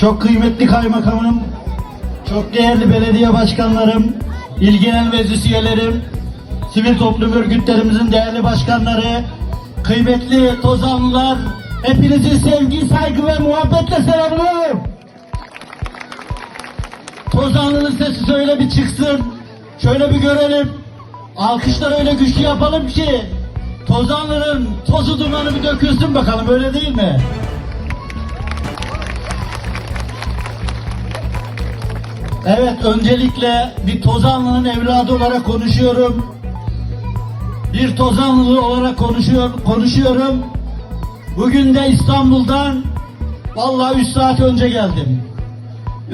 çok kıymetli kaymakamım, çok değerli belediye başkanlarım, il genel meclis üyelerim, sivil toplum örgütlerimizin değerli başkanları, kıymetli tozanlılar, hepinizi sevgi, saygı ve muhabbetle selamlıyorum. Tozanlı'nın sesi şöyle bir çıksın, şöyle bir görelim. Alkışlar öyle güçlü yapalım ki Tozanlı'nın tozu dumanı bir dökülsün bakalım öyle değil mi? Evet öncelikle bir Tozanlı'nın evladı olarak konuşuyorum. Bir Tozanlılı olarak konuşuyor, konuşuyorum. Bugün de İstanbul'dan vallahi 3 saat önce geldim.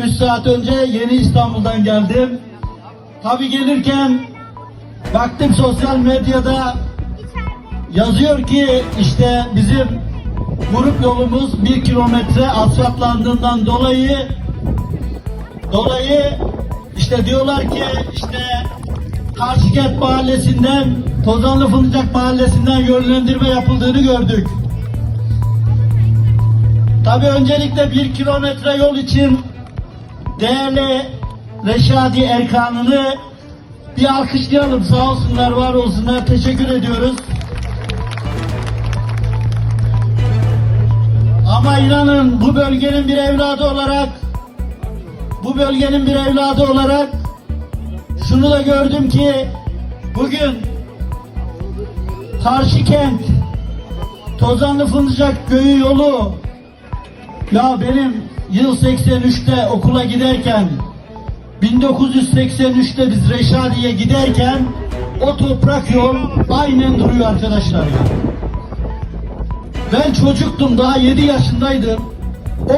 3 saat önce yeni İstanbul'dan geldim. Tabi gelirken baktım sosyal medyada yazıyor ki işte bizim grup yolumuz bir kilometre asfaltlandığından dolayı dolayı işte diyorlar ki işte Karşıkent Mahallesi'nden Tozanlı Fındıcak Mahallesi'nden yönlendirme yapıldığını gördük. Tabi öncelikle bir kilometre yol için değerli Reşadi Erkan'ını bir alkışlayalım. Sağ olsunlar, var olsunlar. Teşekkür ediyoruz. Ama inanın bu bölgenin bir evladı olarak bu bölgenin bir evladı olarak şunu da gördüm ki bugün Karşıkent Tozanlı Fındıcak Köyü yolu ya benim yıl 83'te okula giderken 1983'te biz Reşadi'ye giderken o toprak yol aynen duruyor arkadaşlar ya. Ben çocuktum daha 7 yaşındaydım.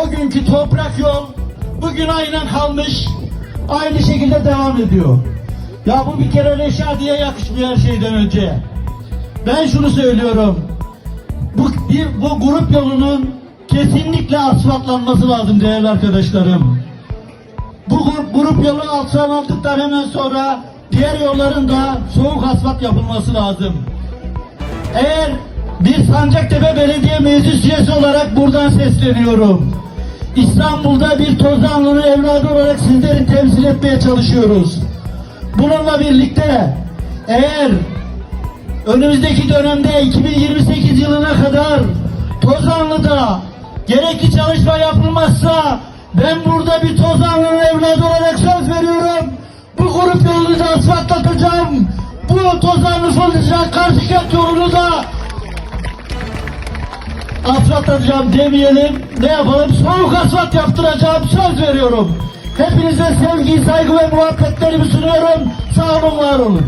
O günkü toprak yol bugün aynen kalmış. Aynı şekilde devam ediyor. Ya bu bir kere Reşadi'ye yakışmıyor her şeyden önce. Ben şunu söylüyorum. Bu, bir, bu grup yolunun kesinlikle asfaltlanması lazım değerli arkadaşlarım. Bu grup, grup yolu asfaltlandıktan hemen sonra diğer yolların da soğuk asfalt yapılması lazım. Eğer bir Sancaktepe Belediye Meclis Üyesi olarak buradan sesleniyorum. İstanbul'da bir evladı olarak sizleri temsil etmeye çalışıyoruz. Bununla birlikte eğer önümüzdeki dönemde 2028 yılına kadar Tozanlı'da gerekli çalışma yapılmazsa ben burada bir Tozanlı'nın evladı olarak söz veriyorum. Bu grup yolunu da asfaltlatacağım. Bu Tozanlı Fındıcak Karşıkent yolunu da asfaltlatacağım demeyelim. Ne yapalım? Soğuk asfalt yaptıracağım. Söz veriyorum. Hepinize sevgi, saygı ve muhabbetlerimi sunuyorum. Sağ olun, var olun.